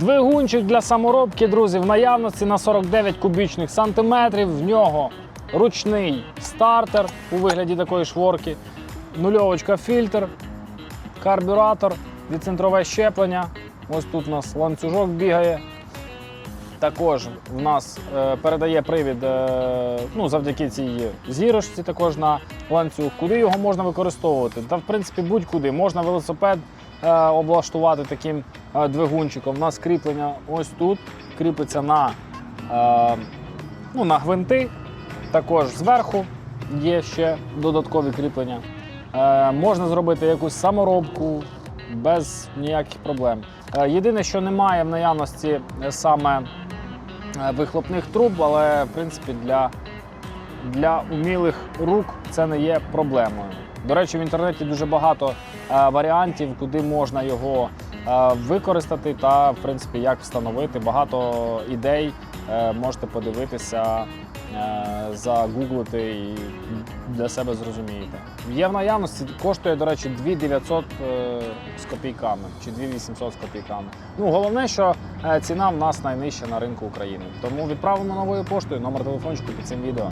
Двигунчик для саморобки, друзі, в наявності на 49 кубічних сантиметрів. В нього ручний стартер у вигляді такої шворки, нульовочка фільтр, карбюратор, відцентрове щеплення. Ось тут у нас ланцюжок бігає. Також в нас е, передає привід е, ну, завдяки цій зірочці також на ланцюг. Куди його можна використовувати? Та в принципі будь-куди. Можна велосипед облаштувати таким е, двигунчиком. У нас кріплення ось тут, кріпиться на, е, ну, на гвинти. Також зверху є ще додаткові кріплення. Е, можна зробити якусь саморобку без ніяких проблем. Е, єдине, що немає в наявності е, саме е, вихлопних труб, але в принципі для, для умілих рук це не є проблемою. До речі, в інтернеті дуже багато е, варіантів, куди можна його е, використати та в принципі як встановити. Багато ідей е, можете подивитися, загуглити і для себе зрозумієте. Є в наявності, коштує, до речі, 2900 е, з копійками чи 2800 з копійками. Ну, головне, що ціна в нас найнижча на ринку України. Тому відправимо новою поштою номер телефончику під цим відео.